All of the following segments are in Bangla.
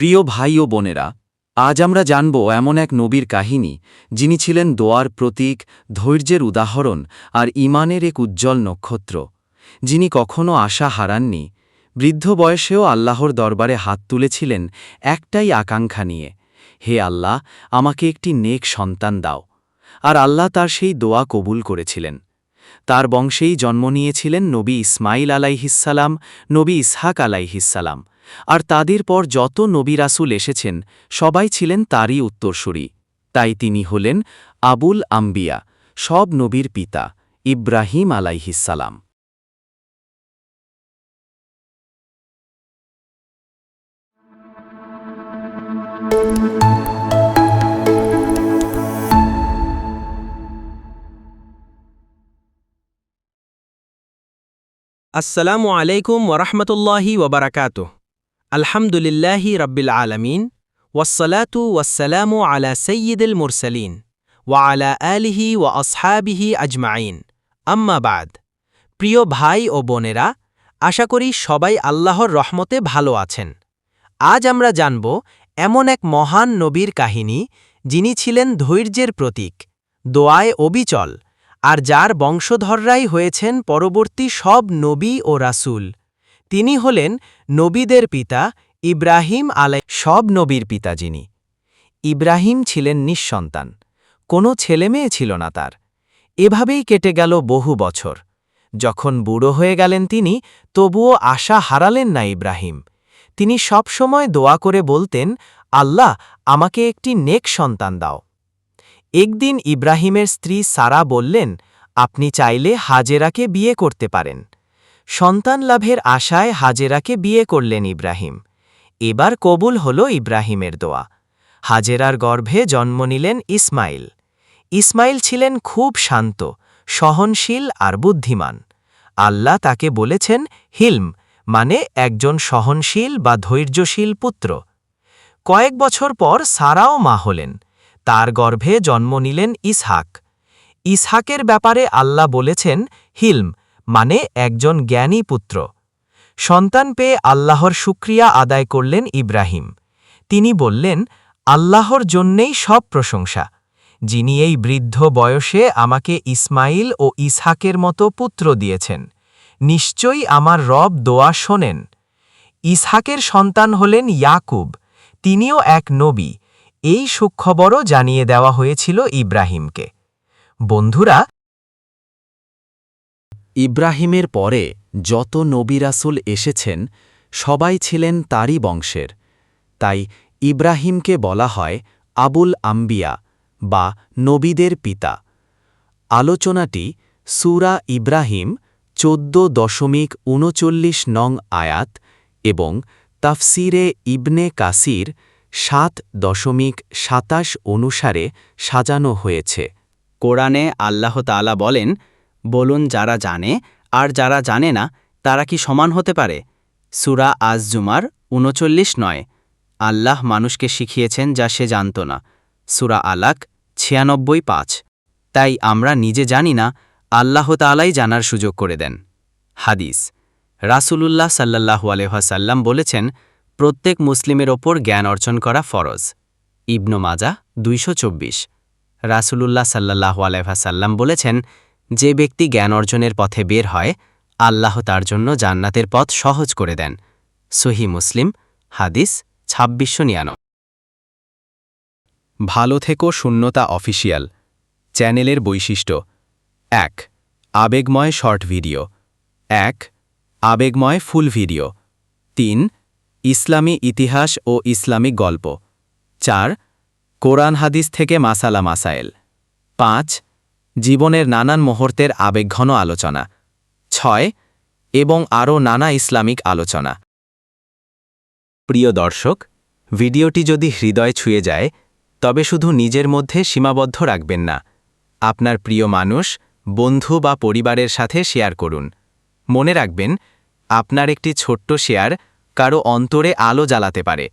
প্রিয় ভাই ও বোনেরা, আজ আমরা জানব এমন এক নবীর কাহিনী, যিনি ছিলেন দোয়ার প্রতীক, ধৈর্যের উদাহরণ আর ইমানের এক উজ্জ্বল নক্ষত্র, যিনি কখনও আশা হারাননি। বৃদ্ধ বয়সেও আল্লাহর দরবারে হাত তুলেছিলেন একটাই আকাঙ্ক্ষা নিয়ে, হে আল্লাহ, আমাকে একটি নেক সন্তান দাও। আর আল্লাহ তার সেই দোয়া কবুল করেছিলেন। তার বংশেই জন্ম নিয়েছিলেন নবী ইসমাইল আলাইহিসালাম নবী ইসহাক আলাইহিসালাম আর তাদের পর যত নবী রাসুল এসেছেন, সবাই ছিলেন তারই উত্তরসূরি। তাই তিনি হলেন আবুল আম্বিয়া, সব নবীর পিতা, ইব্রাহিম আলাইহিসালাম আসসালামু আলাইকুম ওরহমতুল্লাহি ওবরাকাত আলহামদুলিল্লাহি রব্বিল আলমিন, ওয়াসসালাতু ওয়াসসালামু আলা সৈয়দুল মুরসালিন, ওয়া আলা আলিহি ওয়া আসহাবিহি আজমাইন। আম্মাবাদ প্রিয় ভাই ও বোনেরা, আশা করি সবাই আল্লাহর রহমতে ভালো আছেন। আজ আমরা জানব এমন এক মহান নবীর কাহিনী যিনি ছিলেন ধৈর্যের প্রতীক, দোয়ায় অবিচল, আর যার বংশধররাই হয়েছেন পরবর্তী সব নবী ও রাসূল। তিনি হলেন নবীদের পিতা ইব্রাহিম আলাই, সব নবীর পিতা যিনি। ইব্রাহিম ছিলেন নিঃসন্তান। কোনো ছেলেমেয়ে ছিল না তার। এভাবেই কেটে গেল বহু বছর। যখন বুড়ো হয়ে গেলেন তিনি, তবুও আশা হারালেন না ইব্রাহিম। তিনি সবসময় দোয়া করে বলতেন, আল্লাহ, আমাকে একটি নেক সন্তান দাও। একদিন ইব্রাহিমের স্ত্রী সারা বললেন, আপনি চাইলে হাজেরাকে বিয়ে করতে পারেন। সন্তান লাভের আশায় হাজেরাকে বিয়ে করলেন ইব্রাহিম। এবার কবুল হল ইব্রাহিমের দোয়া। হাজেরার গর্ভে জন্ম নিলেন ইসমাইল। ইসমাইল ছিলেন খুব শান্ত, সহনশীল আর বুদ্ধিমান। আল্লাহ তাকে বলেছেন, হিলম মানে একজন সহনশীল বা ধৈর্যশীল পুত্র। কয়েক বছর পর সারাও মা হলেন। তার গর্ভে জন্ম নিলেন ইসহাক। ইসহাকের ব্যাপারে আল্লাহ বলেছেন, হিলম মানে একজন জ্ঞানী পুত্র। সন্তান পেয়ে আল্লাহর শুক্রিয়া আদায় করলেন ইব্রাহিম। তিনি বললেন, আল্লাহর জন্যেই সব প্রশংসা। যিনি এই বৃদ্ধ বয়সে আমাকে ইসমাইল ও ইসহাকের মতো পুত্র দিয়েছেন, নিশ্চয়ই আমার রব দোয়া শোনেন। ইসহাকের সন্তান হলেন ইয়াকুব, তিনিও এক নবী। এই সুখবরও জানিয়ে দেওয়া হয়েছিল ইব্রাহিমকে। বন্ধুরা ইব্রাহিমের পরে যত নবী রাসুল এসেছেন, সবাই ছিলেন তারই বংশের। তাই ইব্রাহিমকে বলা হয় আবুল আম্বিয়া বা নবীদের পিতা। আলোচনাটি সুরা ইব্রাহিম চোদ্দ দশমিক উনচল্লিশ নং আয়াত এবং তাফসিরে ইবনে কাসির সাত দশমিক সাতাশ অনুসারে সাজানো হয়েছে। কোরআনে আল্লাহ তাআলা বলেন বলুন, যারা জানে আর যারা জানে না, তারা কি সমান হতে পারে? সুরা আজ জুমার উনচল্লিশ নয়। আল্লাহ মানুষকে শিখিয়েছেন যা সে জানত না। সুরা আলাক ছিয়ানব্বই পাঁচ। তাই আমরা নিজে জানি না, আল্লাহ তাআলাই জানার সুযোগ করে দেন। হাদিস। রাসূলুল্লাহ সাল্লাল্লাহু আলহাসাল্লাম বলেছেন, প্রত্যেক মুসলিমের ওপর জ্ঞান অর্জন করা ফরজ। ইবনু মাজা দুইশো চব্বিশ। রাসূলুল্লাহ সাল্লাহু আলহাসাল্লাম বলেছেন যে ব্যক্তি জ্ঞান অর্জনের পথে বের হয়, আল্লাহ তার জন্য জান্নাতের পথ সহজ করে দেন। সহি মুসলিম, হাদিস ছাব্বিশশো নিয়ানো ভালো থেকো শূন্যতা অফিসিয়াল চ্যানেলের বৈশিষ্ট্য। এক, আবেগময় শর্ট ভিডিও। এক, আবেগময় ফুল ভিডিও। তিন, ইসলামী ইতিহাস ও ইসলামিক গল্প। চার, কোরআন হাদিস থেকে মাসালা মাসায়েল। পাঁচ জীবনের নানান মুহূর্তের আবেগঘন আলোচনা। ছয়, এবং আরও নানা ইসলামিক আলোচনা। প্রিয় দর্শক, ভিডিওটি যদি হৃদয় ছুঁয়ে যায়, তবে শুধু নিজের মধ্যে সীমাবদ্ধ রাখবেন না। আপনার প্রিয় মানুষ, বন্ধু বা পরিবারের সাথে শেয়ার করুন। মনে রাখবেন, আপনার একটি ছোট্ট শেয়ার কারও অন্তরে আলো জ্বালাতে পারে,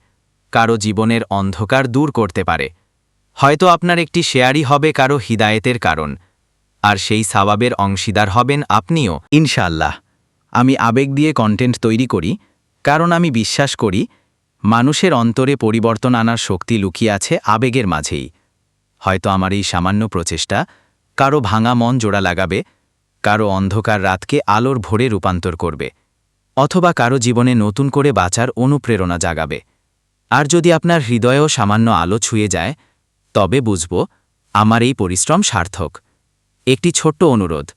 কারও জীবনের অন্ধকার দূর করতে পারে। হয়তো আপনার একটি শেয়ারই হবে কারও হিদায়েতের কারণ। আর সেই সাবাবের অংশীদার হবেন আপনিও। ইনশাআল্লাহ। আমি আবেগ দিয়ে কন্টেন্ট তৈরি করি, কারণ আমি বিশ্বাস করি, মানুষের অন্তরে পরিবর্তন আনার শক্তি লুকিয়ে আছে আবেগের মাঝেই। হয়তো আমার এই সামান্য প্রচেষ্টা কারও ভাঙা মন জোড়া লাগাবে, কারও অন্ধকার রাতকে আলোর ভোরে রূপান্তর করবে, অথবা কারও জীবনে নতুন করে বাঁচার অনুপ্রেরণা জাগাবে। আর যদি আপনার হৃদয়েও সামান্য আলো ছুঁয়ে যায়, তবে বুঝব, আমার এই পরিশ্রম সার্থক। একটি ছোট্ট অনুরোধ।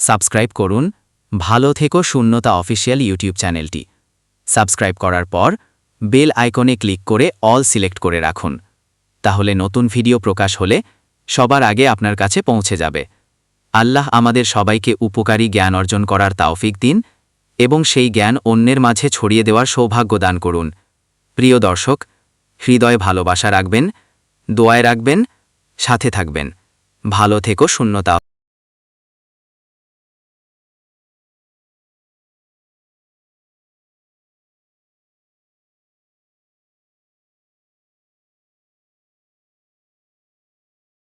সাবস্ক্রাইব করুন ভালো থেকো শূন্যতা অফিসিয়াল ইউটিউব চ্যানেলটি। সাবস্ক্রাইব করার পর বেল আইকনে ক্লিক করে অল সিলেক্ট করে রাখুন। তাহলে নতুন ভিডিও প্রকাশ হলে সবার আগে আপনার কাছে পৌঁছে যাবে। আল্লাহ আমাদের সবাইকে উপকারী জ্ঞান অর্জন করার তাওফিক দিন এবং সেই জ্ঞান অন্যের মাঝে ছড়িয়ে দেওয়ার সৌভাগ্য দান করুন। প্রিয় দর্শক, হৃদয় ভালোবাসা রাখবেন, দোয়ায় রাখবেন, সাথে থাকবেন। ভালো থেকো শূন্যতা